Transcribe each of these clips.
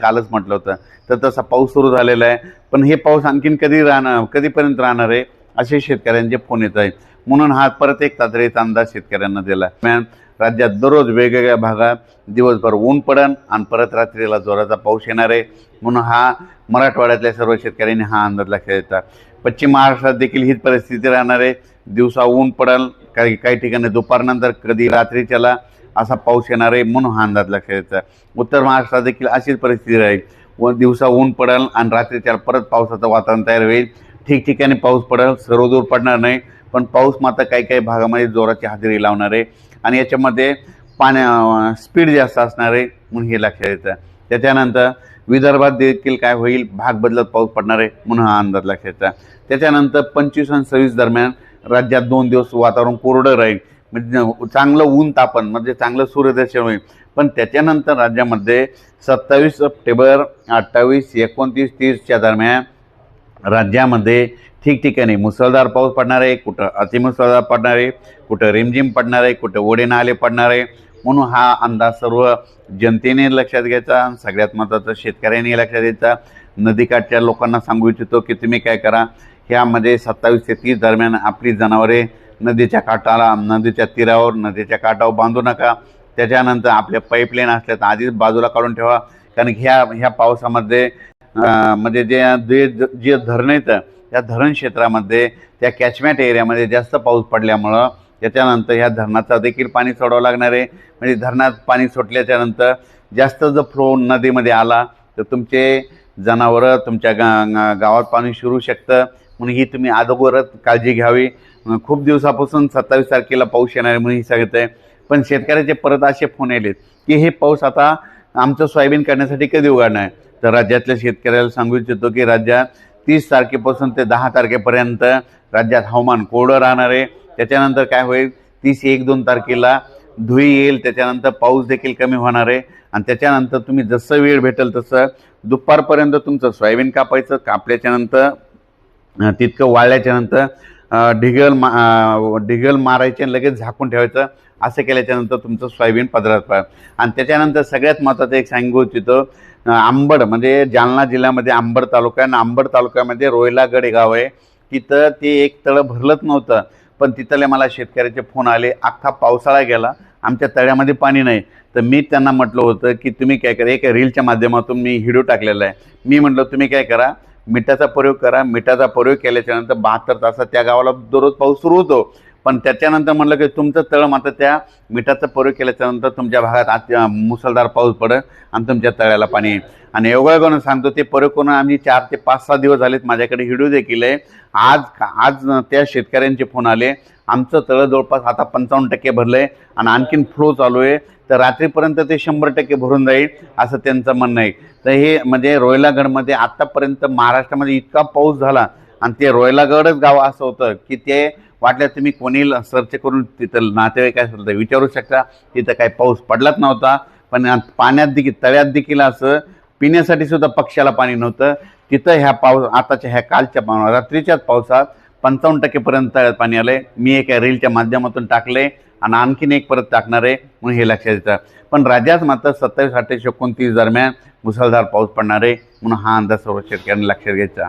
कालच म्हटलं होतं. तर तसा पाऊस सुरू झालेला आहे. पण हे पाऊस आणखीन कधी राहणार कधीपर्यंत राहणार आहे असे शेतकऱ्यांचे फोन येत आहेत. म्हणून हा परत एक तातडीचा अंदाज शेतकऱ्यांना दिला. दरम्यान राज्यात दररोज वेगवेगळ्या भागात दिवसभर ऊन पडन आणि परत रात्रीला जोराचा पाऊस येणार आहे. म्हणून हा मराठवाड्यातल्या सर्व शेतकऱ्यांनी हा अंदाज लक्षात येतात पश्चिम महाराष्ट्रात देखील हीच परिस्थिती राहणार आहे. दिवसा ऊन पडल काही काही ठिकाणी दुपारनंतर कधी रात्रीच्याला असा पाऊस येणार आहे म्हणून हा अंदाज लक्षात द्यायचा उत्तर महाराष्ट्रात देखील अशीच परिस्थिती राहील. व दिवसा ऊन पडेल आणि रात्रीच्या परत पावसाचं वातावरण तयार होईल. ठिकठिकाणी पाऊस पडेल सर्वदूर पडणार नाही. पण पाऊस मात्र काही काही भागामध्ये जोराची हजेरी लावणार आहे. आणि याच्यामध्ये पाण्या स्पीड जास्त असणार आहे म्हणून हे लक्षात येतं. त्याच्यानंतर विदर्भात देखील काय होईल? भाग बदलत पाऊस पडणार आहे म्हणून हा अंदाज लक्षात येतं त्याच्यानंतर पंचवीस आणि सव्वीस दरम्यान राज्यात दोन दिवस वातावरण कोरडं राहील. म्हणजे चांगलं ऊन तापन म्हणजे चांगलं सूर्यदर्शन होईल. पण त्याच्यानंतर राज्यामध्ये सत्तावीस सप्टेंबर अठ्ठावीस एकोणतीस तीसच्या दरम्यान राज्यामध्ये ठिकठिकाणी मुसळधार पाऊस पडणार आहे कुठं अतिमुसळधार पडणार आहे कुठं रिमझिम पडणार आहे कुठं ओढे नाले पडणार आहे. म्हणून हा अंदाज सर्व जनतेने लक्षात घ्यायचा सगळ्यात महत्त्वाचं शेतकऱ्यांनी लक्षात घ्यायचा. नदीकाठच्या लोकांना सांगू इच्छितो की तुम्ही काय करा ह्यामध्ये सत्तावीस ते तीस दरम्यान आपली जनावरे नदीच्या काठाला नदीच्या तीरावर नदीच्या काठावर बांधू नका. त्याच्यानंतर आपल्या पाईपलाईन असल्या तर आधीच बाजूला काढून ठेवा. कारण ह्या ह्या पावसामध्ये म्हणजे जे जे जे धरणं येतं त्या धरण क्षेत्रामध्ये त्या कॅचमॅट एरियामध्ये जास्त पाऊस पडल्यामुळं त्याच्यानंतर ह्या धरणाचा देखील पाणी सोडावं लागणार आहे. म्हणजे धरणात पाणी सोडल्याच्या नंतर जास्त जर फ्लो नदीमध्ये आला तर तुमचे जनावरं तुमच्या गा गावात पाणी शिरू शकतं. म्हणून ही तुम्ही अगोदरच काळजी घ्यावी. खूप दिवसापासून सत्तावीस तारखेला पाऊस येणार आहे म्हणून हे सांगत आहे पण शेतकऱ्याचे परत असे फोन आलेत की हे पाऊस आता आमचं सोयाबीन करण्यासाठी कधी उघडणार आहे? तर राज्यातल्या शेतकऱ्याला सांगू इच्छितो की राज्यात तीस तारखेपासून ते दहा तारखेपर्यंत राज्यात हवामान कोरडं राहणार आहे. त्याच्यानंतर काय होईल? तीस एक दोन तारखेला धुई येईल. त्याच्यानंतर पाऊस देखील कमी होणार आहे. आणि त्याच्यानंतर तुम्ही जसं वेळ भेटेल तसं दुपारपर्यंत तुमचं सोयाबीन कापायचं. कापल्याच्यानंतर तितकं वाळल्याच्यानंतर ढिगल मा ढिगल मारायचे आणि लगेच झाकून ठेवायचं असं केल्याच्यानंतर तुमचं सोयाबीन पदरात पाहिजे आणि त्याच्यानंतर सगळ्यात महत्त्वाचं एक सांगू इच्छितो आंबड म्हणजे जालना जिल्ह्यामध्ये आंबड तालुका आहे. आणि आंबड तालुक्यामध्ये रोयलागड हे गाव आहे. तिथं ते एक तळं भरलंच नव्हतं पण तिथले मला शेतकऱ्याचे फोन आले. अख्खा पावसाळा गेला आमच्या तळ्यामध्ये पाणी नाही. तर मी त्यांना म्हटलं होतं की तुम्ही काय करा एक रीलच्या माध्यमातून मी व्हिडिओ टाकलेला आहे. मी म्हटलं तुम्ही काय करा मिठाचा प्रयोग करा मिठाचा प्रयोग केल्याच्यानंतर बहात्तर तासात त्या गावाला दररोज पाऊस सुरू होतो. पण त्याच्यानंतर म्हटलं की तुमचं तळ मात्र त्या मिठाचा प्रयोग केल्याच्यानंतर तुमच्या भागात आत मुसळधार पाऊस पडेल आणि तुमच्या तळ्याला पाणी येईल. आणि करून सांगतो ते प्रयोग करून आम्ही चार ते पाच सहा दिवस झालेत. माझ्याकडे व्हिडिओ देखील आहे. आज आज त्या शेतकऱ्यांचे फोन आले. आमचं तळं जवळपास आता पंचावन्न टक्के भरलं आहे आणि आणखीन फ्लो चालू आहे. तर रात्रीपर्यंत ते शंभर टक्के भरून जाईल असं त्यांचं म्हणणं आहे. तर हे म्हणजे रोयलागडमध्ये आत्तापर्यंत महाराष्ट्रामध्ये इतका पाऊस झाला आणि ते रोयलागडच गाव असं होतं की ते वाटलं तुम्ही कोणी सर्च करून तिथं नातेवाईक काय असेल तर विचारू शकता. तिथं काही पाऊस पडलाच नव्हता. पण पाण्यात देखील तळ्यात देखील असं पिण्यासाठी सुद्धा पक्षाला पाणी नव्हतं. तिथं ह्या पाऊस आताच्या ह्या कालच्या पा- रात्रीच्याच पावसात पंचावन्न टक्केपर्यंत तळ्यात पाणी आलं आहे मी एका रीलच्या माध्यमातून टाकले आणि आणखीन एक परत टाकणार आहे म्हणून हे लक्षात येतं. पण राज्यात मात्र सत्तावीस अठ्ठावीस एकोणतीस दरम्यान मुसळधार पाऊस पडणार आहे म्हणून हा अंदाज सर्व शेतकऱ्यांनी लक्षात घ्यायचा.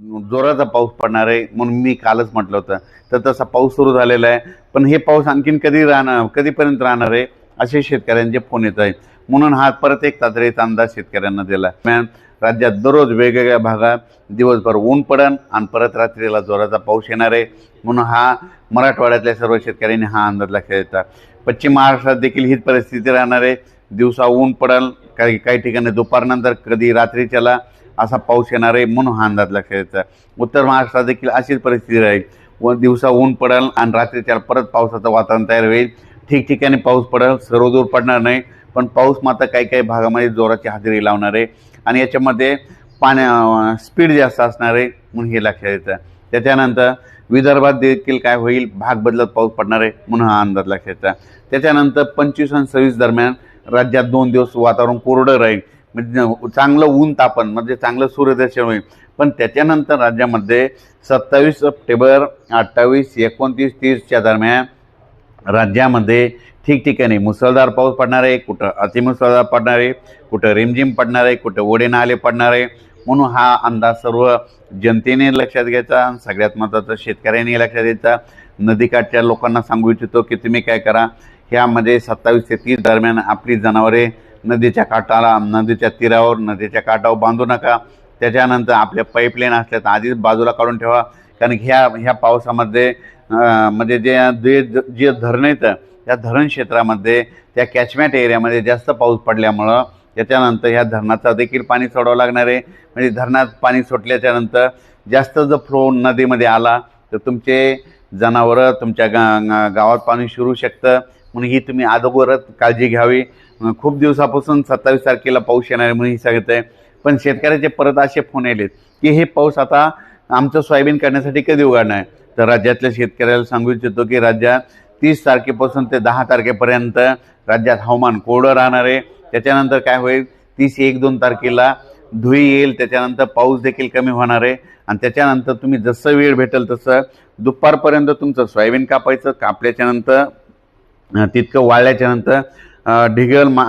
जोराचा पाऊस पडणार आहे म्हणून मी कालच म्हटलं होतं. तर तसा पाऊस सुरू झालेला आहे. पण हे पाऊस आणखीन कधी राहणार कधीपर्यंत राहणार आहे असे शेतकऱ्यांचे फोन येत आहे म्हणून हा परत एक तातडीचा अंदाज शेतकऱ्यांना दिला. दरम्यान राज्यात दररोज वेगवेगळ्या भागात दिवसभर ऊन पडन आणि परत रात्रीला जोराचा पाऊस येणार आहे. म्हणून हा मराठवाड्यातल्या सर्व शेतकऱ्यांनी हा अंदाज लक्षात येतात पश्चिम महाराष्ट्रात देखील हीच परिस्थिती राहणार आहे. दिवसा ऊन पडल काही काही ठिकाणी दुपारनंतर कधी रात्रीच्याला असा पाऊस येणार आहे म्हणून हा अंदाज लक्षात येतात उत्तर महाराष्ट्रात देखील अशीच परिस्थिती राहील. व दिवसा ऊन पडेल आणि रात्रीच्या परत पावसाचं वातावरण तयार होईल. ठिकठिकाणी पाऊस पडेल सर्वदूर पडणार नाही. पण पाऊस मात्र काही काही भागामध्ये जोराची हजेरी लावणार आहे. आणि याच्यामध्ये पाण्या स्पीड जास्त असणार आहे म्हणून हे लक्षात येतं. त्याच्यानंतर विदर्भात देखील काय होईल? भाग बदलत पाऊस पडणार आहे म्हणून हा अंदाज लक्षात येतं. त्याच्यानंतर पंचवीस आणि सव्वीस दरम्यान राज्यात दोन दिवस वातावरण कोरडं राहील. म्हणजे चांगलं ऊन तापन म्हणजे चांगलं सूर्यदर्शन होईल. पण त्याच्यानंतर राज्यामध्ये सत्तावीस सप्टेंबर अठ्ठावीस एकोणतीस तीसच्या दरम्यान राज्यामध्ये ठिकठिकाणी मुसळधार पाऊस पडणार आहे कुठं अतिमुसळधार पडणार आहे कुठं रिमझिम पडणार आहे कुठं ओढे नाले पडणार आहे. म्हणून हा अंदाज सर्व जनतेने लक्षात घ्यायचा सगळ्यात महत्त्वाचं शेतकऱ्यांनी लक्षात घ्यायचा. नदीकाठच्या लोकांना सांगू इच्छितो की तुम्ही काय करा ह्यामध्ये सत्तावीस ते तीस दरम्यान आपली जनावरे नदीच्या काठाला नदीच्या तीरावर नदीच्या काठावर बांधू नका. त्याच्यानंतर आपल्या पाईपलाईन असल्या तर आधीच बाजूला काढून ठेवा. कारण ह्या ह्या पावसामध्ये म्हणजे जे जे जे धरणं येतं त्या धरण क्षेत्रामध्ये त्या कॅचमॅट एरियामध्ये जास्त पाऊस पडल्यामुळं त्याच्यानंतर ह्या धरणाचं देखील पाणी सोडावं लागणार आहे. म्हणजे धरणात पाणी सोडल्याच्या नंतर जास्त जर फ्लो नदीमध्ये आला तर तुमचे जनावरं तुमच्या गा गावात पाणी शिरू शकतं. म्हणून ही तुम्ही अगोदरच काळजी घ्यावी. खूप दिवसापासून सत्तावीस तारखेला पाऊस येणार आहे म्हणून ही सांगत आहे पण शेतकऱ्याचे परत असे फोन आलेत की हे पाऊस आता आमचं सोयाबीन करण्यासाठी कधी उघडणार आहे? तर राज्यातल्या शेतकऱ्याला सांगू इच्छितो की राज्यात तीस तारखेपासून ते दहा तारखेपर्यंत राज्यात हवामान कोरडं राहणार आहे. त्याच्यानंतर काय होईल? तीस एक दोन तारखेला धुई येईल. त्याच्यानंतर पाऊस देखील कमी होणार आहे. आणि त्याच्यानंतर तुम्ही जसं वेळ भेटेल तसं दुपारपर्यंत तुमचं सोयाबीन कापायचं. कापल्याच्यानंतर तितकं वाळल्याच्यानंतर ढिगल मा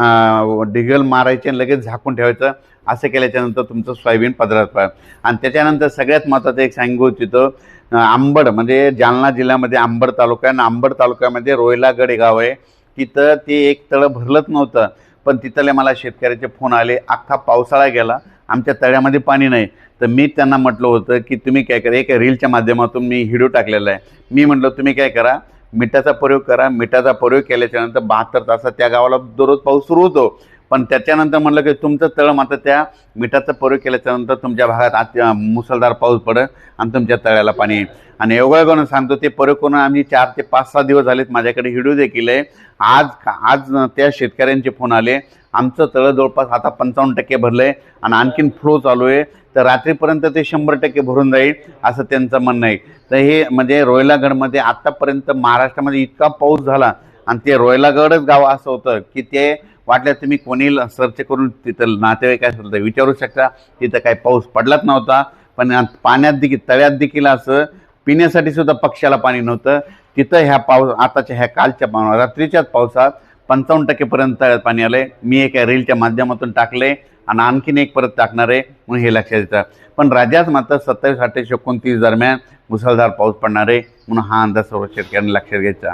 ढिगल मारायचे आणि लगेच झाकून ठेवायचं. असं केल्याच्यानंतर तुमचं सोयाबीन पदरात पडेल आणि त्याच्यानंतर सगळ्यात महत्त्वाचं एक सांगू इच्छितो आंबड म्हणजे जालना जिल्ह्यामध्ये आंबड तालुका आहे. आणि आंबड तालुक्यामध्ये रोयलागड हे गाव आहे. तिथं ते एक तळं भरलंच नव्हतं. पण तिथले मला शेतकऱ्याचे फोन आले. अख्खा पावसाळा गेला. आमच्या तळ्यामध्ये पाणी नाही. तर मी त्यांना म्हटलं होतं की तुम्ही काय करा एक रीलच्या माध्यमातून मी व्हिडिओ टाकलेला आहे. मी म्हटलं तुम्ही काय करा मिठाचा प्रयोग करा मिठाचा प्रयोग केल्याच्यानंतर बहात्तर तासात त्या गावाला दररोज पाऊस सुरू होतो. पण त्याच्यानंतर म्हणलं की तुमचं तळं मात्र त्या मिठाचा प्रयोग केल्याच्यानंतर तुमच्या भागात आत मुसळधार पाऊस पडेल आणि तुमच्या तळ्याला पाणी येईल. आणि एवढं करून सांगतो ते प्रयोग करून आम्ही चार ते पाच सहा दिवस झालेत. माझ्याकडे हिडू देखील आहे. आज आज त्या शेतकऱ्यांचे फोन आले. आमचं तळं जवळपास आता पंचावन्न टक्के भरलं आहे आणि आणखीन फ्लो चालू आहे. तर रात्रीपर्यंत ते शंभर टक्के भरून जाईल असं त्यांचं म्हणणं आहे. तर हे म्हणजे रोयलागडमध्ये आत्तापर्यंत महाराष्ट्रामध्ये इतका पाऊस झाला आणि ते रोयलागडच गाव असं होतं की ते वाटलं तुम्ही कोणी सर्च करून तिथं नातेवाईक असेल तर विचारू शकता. तिथं काही पाऊस पडलाच नव्हता. पण पाण्यात देखील तळ्यात देखील असं पिण्यासाठी सुद्धा पक्षाला पाणी नव्हतं. तिथं ह्या पाऊस आताच्या ह्या कालच्या पाव रात्रीच्याच पावसात पंचावन्न टक्केपर्यंत तळ्यात पाणी आलं आहे मी एका रीलच्या माध्यमातून टाकले आणि आणखीन एक परत टाकणार आहे म्हणून हे लक्षात येतं. पण राज्यात मात्र सत्तावीस अठ्ठावीस एकोणतीस दरम्यान मुसळधार पाऊस पडणार आहे म्हणून हा अंदाज सर्व शेतकऱ्यांनी लक्षात घ्यायचा.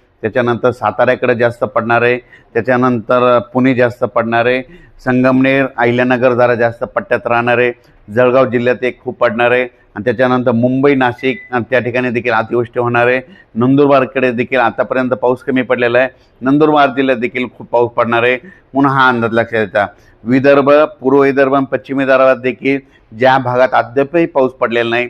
त्याच्यानंतर साताऱ्याकडे जास्त पडणार आहे. त्याच्यानंतर पुणे जास्त पडणार आहे. संगमनेर अहिल्यानगर जरा जास्त पट्ट्यात राहणार आहे. जळगाव जिल्ह्यात एक खूप पडणार आहे. आणि त्याच्यानंतर मुंबई नाशिक आणि त्या ठिकाणी देखील अतिवृष्टी होणार आहे. नंदुरबारकडे देखील आतापर्यंत पाऊस कमी पडलेला आहे. नंदुरबार जिल्ह्यात देखील खूप पाऊस पडणार आहे. म्हणून हा अंदाज लक्षात येता. विदर्भ पूर्व विदर्भ आणि पश्चिम विदर्भात देखील ज्या भागात अद्यापही पाऊस पडलेला नाही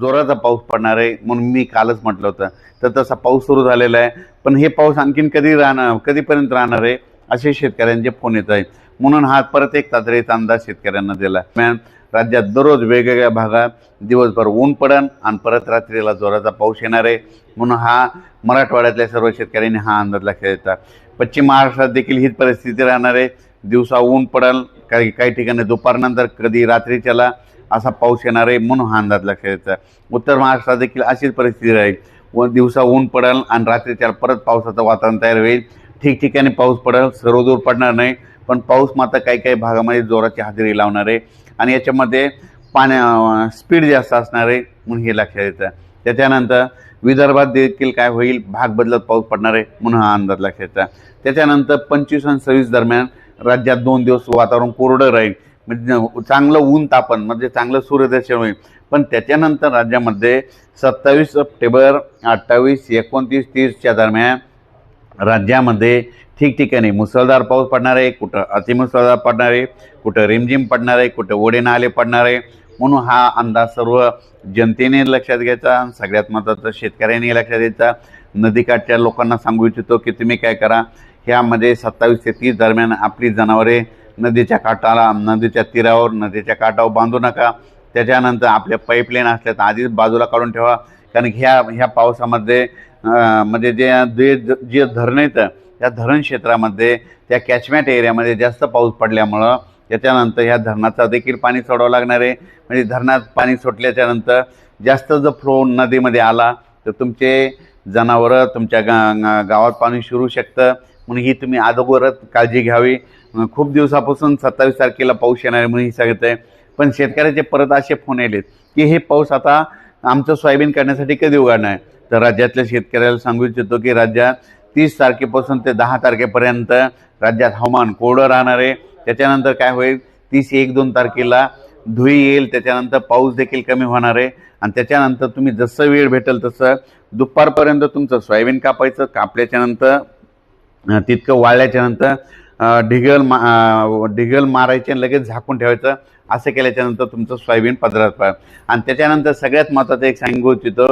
जोराचा पाऊस पडणार आहे म्हणून मी कालच म्हटलं होतं. तर तसा पाऊस सुरू झालेला आहे. पण हे पाऊस आणखीन कधी राहणार कधीपर्यंत राहणार आहे असे शेतकऱ्यांचे फोन येत आहेत. म्हणून हा परत एक तातडीचा अंदाज शेतकऱ्यांना दिला. मॅम राज्यात दररोज वेगवेगळ्या भागात दिवसभर ऊन पडन आणि परत रात्रीला जोराचा पाऊस येणार आहे. म्हणून हा मराठवाड्यातल्या सर्व शेतकऱ्यांनी हा अंदाज लक्षात येतात पश्चिम महाराष्ट्रात देखील हीच परिस्थिती राहणार आहे. दिवसा ऊन पडल काही काही ठिकाणी दुपारनंतर कधी रात्रीच्याला असा पाऊस येणार आहे म्हणून हा अंदाज लक्षात येतात उत्तर महाराष्ट्रात देखील अशीच परिस्थिती राहील. व दिवसा ऊन पडेल आणि रात्रीच्या परत पावसाचं वातावरण तयार होईल. ठिकठिकाणी पाऊस पडेल सर्वदूर पडणार नाही पण पाऊस मात्र काही काही भागामध्ये जोराची हजेरी लावणार आहे. आणि याच्यामध्ये पाण्या स्पीड जास्त असणार आहे म्हणून हे लक्षात येतं त्याच्यानंतर विदर्भात देखील काय होईल? भाग बदलत पाऊस पडणार आहे म्हणून हा अंदाज लक्षात येतं त्याच्यानंतर पंचवीस आणि सव्वीस दरम्यान राज्यात दोन दिवस वातावरण कोरडं राहील. म्हणजे चांगलं ऊन तापन म्हणजे चांगलं सूर्यदर्शन होईल. पण त्याच्यानंतर राज्यामध्ये सत्तावीस सप्टेंबर अठ्ठावीस एकोणतीस तीसच्या दरम्यान राज्यामध्ये ठिकठिकाणी मुसळधार पाऊस पडणार आहे कुठं अतिमुसळधार पडणार आहे कुठं रिमझिम पडणार आहे कुठं ओढे नाले पडणार आहे. म्हणून हा अंदाज सर्व जनतेने लक्षात घ्यायचा आणि सगळ्यात महत्त्वाचं शेतकऱ्यांनी लक्षात घ्यायचा. नदीकाठच्या लोकांना सांगू इच्छितो की तुम्ही काय करा ह्यामध्ये सत्तावीस ते तीस दरम्यान आपली जनावरे नदीच्या काठाला नदीच्या तीरावर नदीच्या काठावर बांधू नका. त्याच्यानंतर आपल्या पाईपलाईन असल्या तर आधीच बाजूला काढून ठेवा. कारण ह्या ह्या पावसामध्ये म्हणजे जे जे जे धरणं येतं त्या धरण क्षेत्रामध्ये त्या कॅचमॅट एरियामध्ये जास्त पाऊस पडल्यामुळं त्याच्यानंतर ह्या धरणाचा देखील पाणी सोडावं लागणार आहे. म्हणजे धरणात पाणी सोडल्याच्या नंतर जास्त जर फ्लो नदीमध्ये आला तर तुमचे जनावरं तुमच्या गा गावात पाणी शिरू शकतं. म्हणून ही तुम्ही अगोदरच काळजी घ्यावी. खूप दिवसापासून सत्तावीस तारखेला पाऊस येणार आहे म्हणून हे सांगत आहे पण शेतकऱ्याचे परत असे फोन आलेत की हे पाऊस आता आमचं सोयाबीन करण्यासाठी कधी उघडणार आहे? तर राज्यातल्या शेतकऱ्याला सांगू इच्छितो की राज्यात तीस तारखेपासून ते दहा तारखेपर्यंत राज्यात हवामान कोरडं राहणार आहे. त्याच्यानंतर काय होईल? तीस एक दोन तारखेला धुई येईल. त्याच्यानंतर पाऊस देखील कमी होणार आहे. आणि त्याच्यानंतर तुम्ही जसं वेळ भेटेल तसं दुपारपर्यंत तुमचं सोयाबीन कापायचं. कापल्याच्यानंतर तितकं वाळल्याच्यानंतर ढिगल मा ढिगल मारायचे आणि लगेच झाकून ठेवायचं. असं केल्याच्यानंतर तुमचं सोयाबीन पदरात आणि त्याच्यानंतर सगळ्यात महत्त्वाचं एक सांगू इच्छितो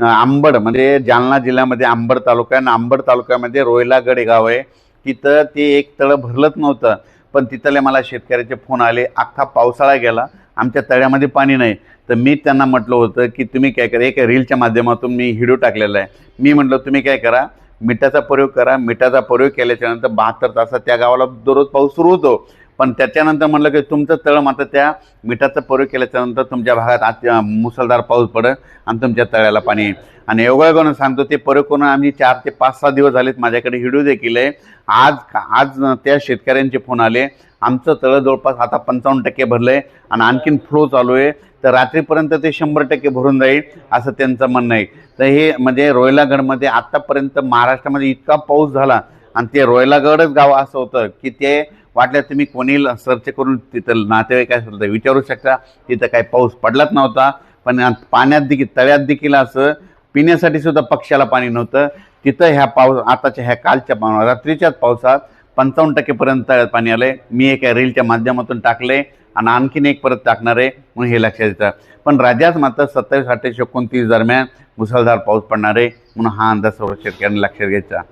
आंबड म्हणजे जालना जिल्ह्यामध्ये आंबड तालुका आहे. आणि आंबड तालुक्यामध्ये रोयलागड हे गाव आहे. तिथं ते एक तळं भरलंच नव्हतं. पण तिथले मला शेतकऱ्याचे फोन आले. अख्खा पावसाळा गेला. आमच्या तळ्यामध्ये पाणी नाही. तर मी त्यांना म्हटलं होतं की तुम्ही काय करा एक रीलच्या माध्यमातून मी व्हिडिओ टाकलेला आहे. मी म्हटलं तुम्ही काय करा मिठाचा प्रयोग करा मिठाचा प्रयोग केल्याच्यानंतर बहात्तर तासात त्या गावाला दररोज पाऊस सुरू होतो. पण त्याच्यानंतर म्हणलं की तुमचं तळ मात्र त्या मिठाचा प्रयोग केल्याच्यानंतर तुमच्या भागात आत मुसळधार पाऊस पडेल आणि तुमच्या तळ्याला पाणी आणि एवढं करून सांगतो ते प्रयोग करून आम्ही चार ते पाच सहा दिवस झालेत. माझ्याकडे हिडू देखील आहे. आज आज त्या शेतकऱ्यांचे फोन आले. आमचं तळं जवळपास आता पंचावन्न टक्के भरलं आहे आणि आणखीन फ्लो चालू आहे. तर रात्रीपर्यंत ते शंभर टक्के भरून जाईल असं त्यांचं म्हणणं आहे. तर हे म्हणजे रोयलागडमध्ये आत्तापर्यंत महाराष्ट्रामध्ये इतका पाऊस झाला आणि ते रोयलागडच गाव असं होतं की ते वाटलं तुम्ही कोणी सर्च करून तिथं नातेवाईक असेल तर विचारू शकता. तिथं काही पाऊस पडलाच नव्हता. पण पाण्यात देखील तळ्यात देखील असं पिण्यासाठी सुद्धा पक्षाला पाणी नव्हतं. तिथं ह्या पाऊस आताच्या ह्या कालच्या रात्रीच्याच पावसात पंचावन्न टक्केपर्यंत तळ्यात पाणी आहे मी एका रीलच्या माध्यमातून टाकले आणि आणखीन एक परत टाकणार आहे म्हणून हे लक्षात येतं. पण राज्यात मात्र सत्तावीस अठ्ठावीस एकोणतीस दरम्यान मुसळधार पाऊस पडणार आहे म्हणून हा अंदाज सर्व शेतकऱ्यांनी लक्षात घ्यायचा.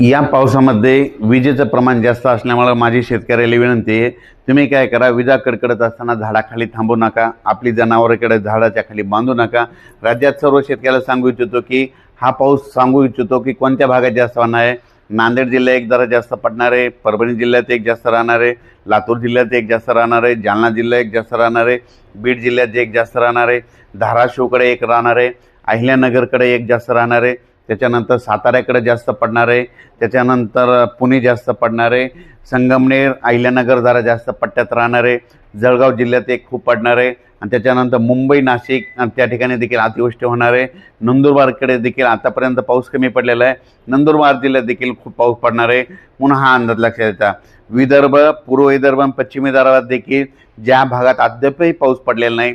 या पावसामध्ये विजेचं प्रमाण जास्त असल्यामुळं माझी शेतकऱ्याला विनंती आहे तुम्ही काय करा विजा कडकडत असताना झाडाखाली थांबू नका आपली जनावरांकडे झाडाच्या खाली बांधू नका. राज्यात सर्व शेतकऱ्याला सांगू इच्छितो की हा पाऊस सांगू इच्छितो की कोणत्या भागात जास्त होणार आहे? नांदेड जिल्हा एक जरा जास्त पडणार आहे परभणी जिल्ह्यात एक जास्त राहणार आहे लातूर जिल्ह्यात एक जास्त राहणार आहे जालना जिल्हा एक जास्त राहणार आहे बीड जिल्ह्यात एक जास्त राहणार आहे धाराशिवकडे एक राहणार आहे अहिल्यानगरकडे एक जास्त राहणार आहे त्याच्यानंतर साताऱ्याकडे जास्त पडणार आहे त्याच्यानंतर पुणे जास्त पडणार आहे संगमनेर अहिल्यानगर जरा जास्त पट्ट्यात राहणार आहे जळगाव जिल्ह्यात एक खूप पडणार आहे आणि त्याच्यानंतर मुंबई नाशिक आणि त्या ठिकाणी देखील अतिवृष्टी होणार आहे. नंदुरबारकडे देखील आतापर्यंत पाऊस कमी पडलेला आहे. नंदुरबार जिल्ह्यात देखील खूप पाऊस पडणार आहे. म्हणून हा अंदाज लक्षात येता. विदर्भ पूर्व विदर्भ आणि पश्चिम विदर्भात देखील ज्या भागात अद्यापही पाऊस पडलेला नाही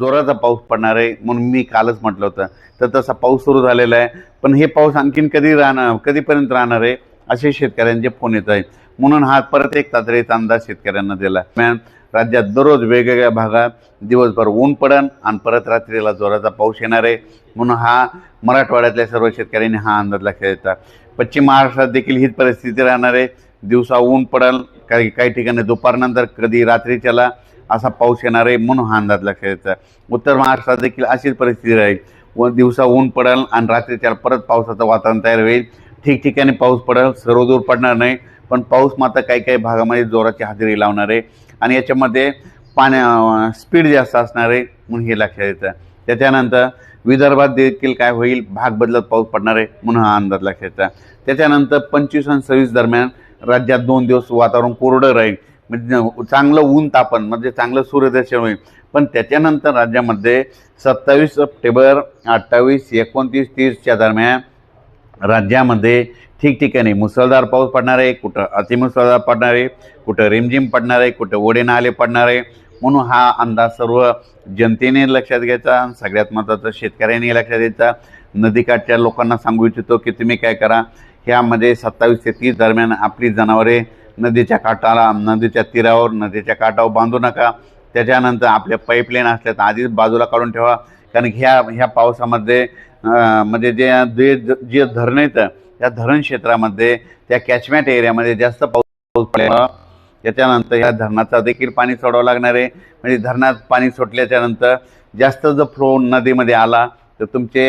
जोराचा पाऊस पडणार आहे म्हणून मी कालच म्हटलं होतं. तर तसा पाऊस सुरू झालेला आहे. पण हे पाऊस आणखीन कधी राहणार कधीपर्यंत राहणार आहे असे शेतकऱ्यांचे फोन येत आहे म्हणून हा परत एक तातडीचा अंदाज शेतकऱ्यांना दिला. मॅम राज्यात दररोज वेगवेगळ्या भागात दिवसभर ऊन पडन आणि परत रात्रीला जोराचा पाऊस येणार आहे. म्हणून हा मराठवाड्यातल्या सर्व शेतकऱ्यांनी हा अंदाज लक्षात येतात पश्चिम महाराष्ट्रात देखील हीच परिस्थिती राहणार आहे. दिवसा ऊन पडल काही काही ठिकाणी दुपारनंतर कधी रात्रीच्याला असा पाऊस येणार आहे म्हणून हा अंदाज लक्षात येतात उत्तर महाराष्ट्रात देखील अशीच परिस्थिती राहील. व दिवसा ऊन पडेल आणि रात्री त्याला परत पावसाचं वातावरण तयार होईल. ठिकठिकाणी पाऊस पडेल सर्वदूर पडणार नाही. पण पाऊस मात्र काही काही भागामध्ये जोराची हजेरी लावणार आहे. आणि याच्यामध्ये पाण्या स्पीड जास्त असणार आहे म्हणून हे लक्षात येतं. त्याच्यानंतर विदर्भात देखील काय होईल? भाग बदलत पाऊस पडणार आहे म्हणून हा अंदाज लक्षात येतं त्याच्यानंतर पंचवीस आणि सव्वीस दरम्यान राज्यात दोन दिवस वातावरण कोरडं राहील. म्हणजे चांगलं ऊन तापन म्हणजे चांगलं सूर्यदर्शन होईल. पण त्याच्यानंतर राज्यामध्ये सत्तावीस सप्टेंबर अठ्ठावीस एकोणतीस तीसच्या दरम्यान राज्यामध्ये ठिकठिकाणी मुसळधार पाऊस पडणार आहे कुठं अतिमुसळधार पडणार आहे कुठं रिमझिम पडणार आहे कुठं ओढे नाले पडणार आहे. म्हणून हा अंदाज सर्व जनतेने लक्षात घ्यायचा आणि सगळ्यात महत्त्वाचं शेतकऱ्यांनी लक्षात घ्यायचा. नदीकाठच्या लोकांना सांगू इच्छितो की तुम्ही काय करा ह्यामध्ये सत्तावीस ते तीस दरम्यान आपली जनावरे नदीच्या काठाला नदीच्या तीरावर नदीच्या काठावर बांधू नका. त्याच्यानंतर आपल्या पाईपलाईन असल्या तर आधीच बाजूला काढून ठेवा. कारण ह्या ह्या पावसामध्ये म्हणजे जे जे जे धरणं येतं त्या धरण क्षेत्रामध्ये त्या कॅचमेंट एरियामध्ये जास्त पाऊस पाऊस त्याच्यानंतर ह्या धरणाचा देखील पाणी सोडावं लागणार आहे. म्हणजे धरणात पाणी सुटल्याच्या नंतर जास्त जर फ्लो नदीमध्ये आला तर तुमचे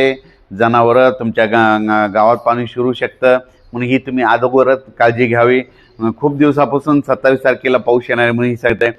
जनावरं तुमच्या गा गावात पाणी शिरू शकतं. म्हणून ही तुम्ही अगोदरच काळजी घ्यावी. खूप दिवसापासून सत्तावीस तारखेला पाऊस येणार आहे म्हणून ही आहे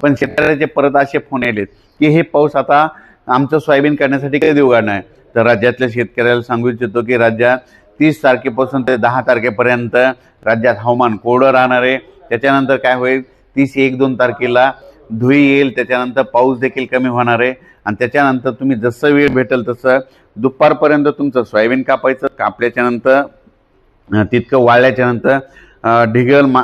पण शेतकऱ्याचे परत असे फोन येलेत की हे पाऊस आता आमचं सोयाबीन करण्यासाठी कधी उघडणार? आहे तर राज्यातल्या शेतकऱ्याला सांगू इच्छितो की राज्यात तीस तारखेपासून ते दहा तारखेपर्यंत राज्यात हवामान कोरडं राहणार आहे. त्याच्यानंतर काय होईल? तीस एक दोन तारखेला धुई येईल. त्याच्यानंतर पाऊस देखील कमी होणार आहे. आणि त्याच्यानंतर तुम्ही जसं वेळ भेटेल तसं दुपारपर्यंत तुमचं सोयाबीन कापायचं. कापल्याच्यानंतर तितकं वाळल्याच्यानंतर ढिगल मा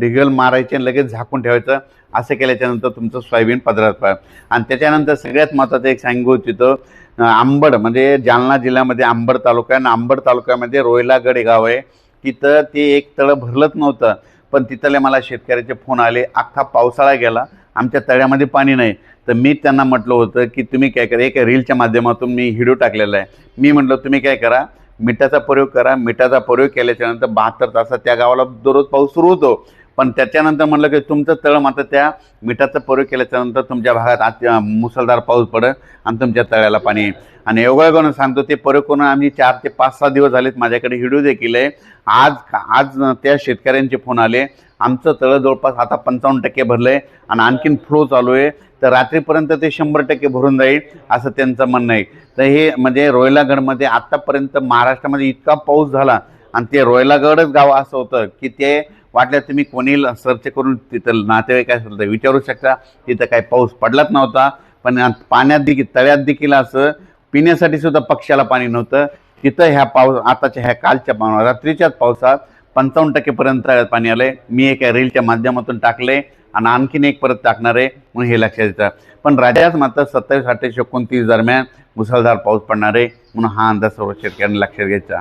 ढिगल मारायचे आणि लगेच झाकून ठेवायचं असं केल्याच्यानंतर तुमचं सोयाबीन पदरात आणि त्याच्यानंतर सगळ्यात महत्त्वाचं एक सांगू इच्छितो आंबड म्हणजे जालना जिल्ह्यामध्ये आंबड तालुका आहे. आणि आंबड तालुक्यामध्ये रोयलागड हे गाव आहे. तिथं ते एक तळं भरलंच नव्हतं पण तिथले मला शेतकऱ्याचे फोन आले. अख्खा पावसाळा गेला. आमच्या तळ्यामध्ये पाणी नाही. तर मी त्यांना म्हटलं होतं की तुम्ही काय करा एक रीलच्या माध्यमातून मी व्हिडिओ टाकलेला आहे. मी म्हटलं तुम्ही काय करा मिठाचा प्रयोग करा मिठाचा प्रयोग केल्याच्यानंतर बहात्तर तासात त्या गावाला दररोज पाऊस सुरू होतो. पण त्याच्यानंतर म्हणलं की तुमचं तळ मात्र त्या मिठाचा प्रयोग केल्याच्यानंतर तुमच्या भागात आत मुसळधार पाऊस पडेल आणि तुमच्या तळ्याला पाणी आणि एवढं करून सांगतो ते प्रयोग करून आम्ही चार ते पाच सहा दिवस झालेत. माझ्याकडे व्हिडिओ देखील आहे. आज आज त्या शेतकऱ्यांचे फोन आले. आमचं तळं जवळपास आता पंचावन्न टक्के भरलं आहे आणि आणखीन फ्लो चालू आहे. तर रात्रीपर्यंत ते शंभर टक्के भरून जाईल असं त्यांचं म्हणणं आहे. तर हे म्हणजे रोयलागडमध्ये आत्तापर्यंत महाराष्ट्रामध्ये इतका पाऊस झाला आणि ते रोयलागडच गाव असं होतं की ते वाटलं तुम्ही कोणी सर्च करून तिथं नातेवाईक असेल तर विचारू शकता तिथं काही पाऊस पडलाच नव्हता. पण पाण्यात देखील तळ्यात देखील असं पिण्यासाठी सुद्धा पक्षाला पाणी नव्हतं. तिथं ह्या पाऊस आताच्या ह्या कालच्या रात्रीच्याच पावसात पंचावन्न टक्केपर्यंत पाणी आलं आहे मी एका रीलच्या माध्यमातून टाकले आणि आणखीन एक परत टाकणार आहे म्हणून हे लक्षात येतं. पण राज्यात मात्र सत्तावीस अठ्ठावीस एकोणतीस दरम्यान मुसळधार पाऊस पडणार आहे म्हणून हा अंदाज सर्व शेतकऱ्यांनी लक्षात घ्यायचा.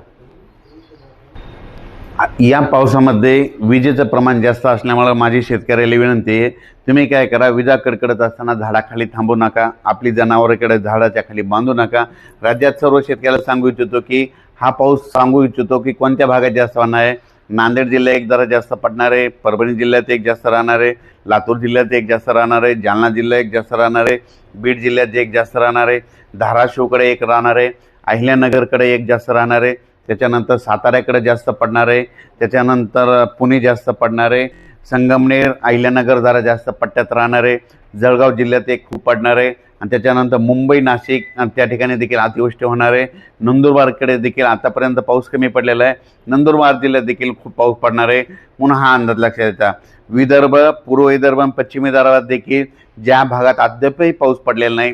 या पावसामध्ये विजेचं प्रमाण जास्त असल्यामुळं माझी शेतकऱ्याला विनंती आहे तुम्ही काय करा विजा कडकडत असताना झाडाखाली थांबू नका आपली जनावरांकडे झाडाच्या खाली बांधू नका. राज्यात सर्व शेतकऱ्याला सांगू इच्छितो की हा पाऊस सांगू इच्छितो की कोणत्या भागात जास्त होणार आहे? नांदेड जिल्हा एक जरा जास्त पडणार आहे परभणी जिल्ह्यात एक जास्त राहणार आहे लातूर जिल्ह्यात एक जास्त राहणार आहे जालना जिल्हा एक जास्त राहणार आहे बीड जिल्ह्यात एक जास्त राहणार आहे धाराशिवकडे एक राहणार आहे अहिल्यानगरकडे एक जास्त राहणार आहे त्याच्यानंतर साताऱ्याकडे जास्त पडणार आहे त्याच्यानंतर पुणे जास्त पडणार आहे संगमनेर अहिल्यानगर जरा जास्त पट्ट्यात राहणार आहे जळगाव जिल्ह्यात एक खूप पडणार आहे आणि त्याच्यानंतर मुंबई नाशिक आणि त्या ठिकाणी देखील अतिवृष्टी होणार आहे. नंदुरबारकडे देखील आतापर्यंत पाऊस कमी पडलेला आहे. नंदुरबार जिल्ह्यात देखील खूप पाऊस पडणार आहे. म्हणून हा अंदाज लक्षात येता. विदर्भ पूर्व विदर्भ आणि पश्चिम विदर्भात देखील ज्या भागात अद्यापही पाऊस पडलेला नाही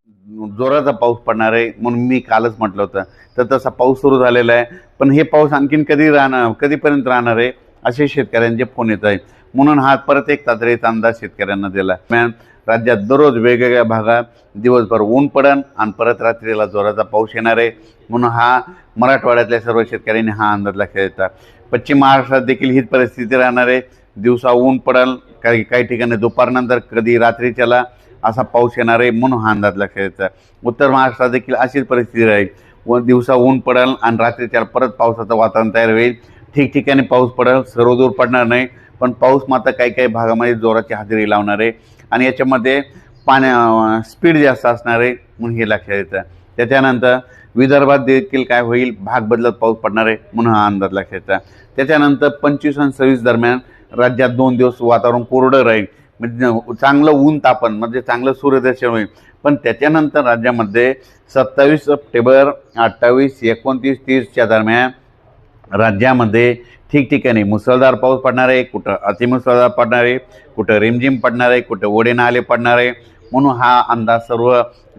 जोराचा पाऊस पडणार आहे म्हणून मी कालच म्हटलं होतं. तर तसा पाऊस सुरू झालेला आहे. पण हे पाऊस आणखीन कधी राहणार कधीपर्यंत राहणार आहे असे शेतकऱ्यांचे फोन येत आहे म्हणून हा परत एक तातडीचा अंदाज शेतकऱ्यांना दिला. मॅम राज्यात दररोज वेगवेगळ्या भागात दिवसभर ऊन पडन आणि परत रात्रीला जोराचा पाऊस येणार आहे. म्हणून हा मराठवाड्यातल्या सर्व शेतकऱ्यांनी हा अंदाज लक्षात येतात पश्चिम महाराष्ट्रात देखील हीच परिस्थिती राहणार आहे. दिवसा ऊन पडल काही काही ठिकाणी दुपारनंतर कधी रात्रीच्याला असा पाऊस येणार आहे म्हणून हा अंदाज लक्षात येतात उत्तर महाराष्ट्रात देखील अशीच परिस्थिती राहील. व दिवसा ऊन पडेल आणि रात्री त्याला परत पावसाचं वातावरण तयार होईल. ठिकठिकाणी पाऊस पडेल सर्वदूर पडणार नाही. पण पाऊस मात्र काही काही भागामध्ये जोराची हजेरी लावणार आहे आणि याच्यामध्ये पाण्या स्पीड जास्त असणार आहे म्हणून हे लक्षात येतं. त्याच्यानंतर विदर्भात देखील काय होईल? भाग बदलत पाऊस पडणार आहे म्हणून हा अंदाज लक्षात येतं. त्याच्यानंतर पंचवीस आणि सव्वीस दरम्यान राज्यात दोन दिवस वातावरण कोरडं राहील. म्हणजे चांगलं ऊन तापन म्हणजे चांगलं सूर्यदर्शन होईल. पण त्याच्यानंतर राज्यामध्ये सत्तावीस सप्टेंबर अठ्ठावीस एकोणतीस तीसच्या दरम्यान राज्यामध्ये ठिकठिकाणी मुसळधार पाऊस पडणार आहे कुठं अतिमुसळधार पडणार आहे कुठं रिमझिम पडणार आहे कुठं ओढे नाले पडणार आहे. म्हणून हा अंदाज सर्व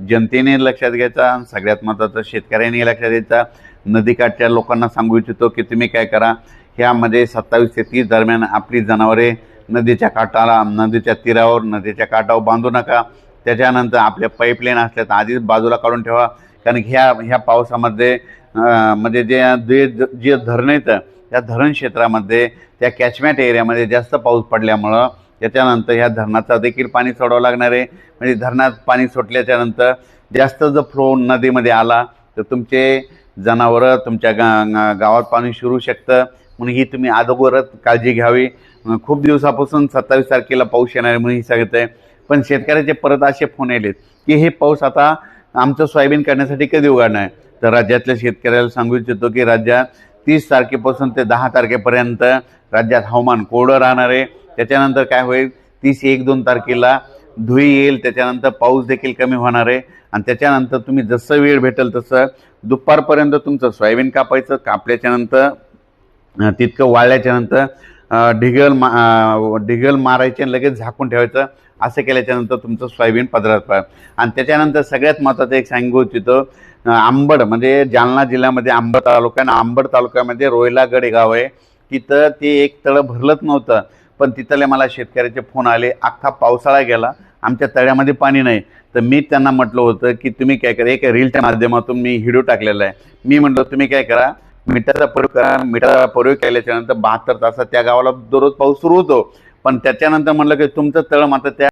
जनतेने लक्षात घ्यायचा आणि सगळ्यात महत्त्वाचं शेतकऱ्यांनी लक्षात घ्यायचा. नदीकाठच्या लोकांना सांगू इच्छितो की तुम्ही काय करा ह्यामध्ये सत्तावीस ते तीस दरम्यान आपली जनावरे नदीच्या काठाला नदीच्या तीरावर नदीच्या काठावर बांधू नका. त्याच्यानंतर आपल्या पाईपलाईन असल्या तर आधीच बाजूला काढून ठेवा. कारण ह्या ह्या पावसामध्ये म्हणजे जे जे जे धरणं येतं त्या धरण क्षेत्रामध्ये त्या कॅचमॅट एरियामध्ये जास्त पाऊस पडल्यामुळं त्याच्यानंतर ह्या धरणाचं देखील पाणी सोडावं लागणार आहे. म्हणजे धरणात पाणी सुटल्याच्यानंतर जास्त जर फ्लो नदीमध्ये आला तर तुमचे जनावरं तुमच्या गा गावात पाणी शिरू शकतं. म्हणून ही तुम्ही अगोदरच काळजी घ्यावी. खूप दिवसापासून सत्तावीस तारखेला पाऊस येणार आहे म्हणून हे सांगत आहे पण शेतकऱ्याचे परत असे फोन येलेत की हे पाऊस आता आमचं सोयाबीन करण्यासाठी कधी उघडणार? आहे तर राज्यातल्या शेतकऱ्याला सांगू इच्छितो की राज्यात तीस तारखेपासून ते दहा तारखेपर्यंत राज्यात हवामान कोरडं राहणार आहे. त्याच्यानंतर काय होईल? तीस एक दोन तारखेला धुई येईल. त्याच्यानंतर पाऊस देखील कमी होणार आहे. आणि त्याच्यानंतर तुम्ही जसं वेळ भेटेल तसं दुपारपर्यंत तुमचं सोयाबीन कापायचं. कापल्याच्यानंतर तितकं वाळल्याच्यानंतर ढिगल मा ढिगल मारायचे आणि लगेच झाकून ठेवायचं. असं केल्याच्यानंतर तुमचं सोयाबीन पदरात पाहिजे आणि त्याच्यानंतर सगळ्यात महत्त्वाचं एक सांगू इच्छितो आंबड म्हणजे जालना जिल्ह्यामध्ये आंबड तालुका आणि आंबड तालुक्यामध्ये रोयलागड हे गाव आहे. तिथं ते एक तळं भरलंच नव्हतं. पण तिथले मला शेतकऱ्याचे फोन आले. अख्खा पावसाळा गेला. आमच्या तळ्यामध्ये पाणी नाही. तर मी त्यांना म्हटलं होतं की तुम्ही काय करा एक रीलच्या माध्यमातून मी व्हिडिओ टाकलेला आहे. मी म्हटलं तुम्ही काय करा मिठाचा प्रयोग करा मिठाचा प्रयोग केल्याच्यानंतर बहात्तर तासात त्या गावाला दररोज पाऊस सुरू होतो. पण त्याच्यानंतर म्हटलं की तुमचं तळ मात्र त्या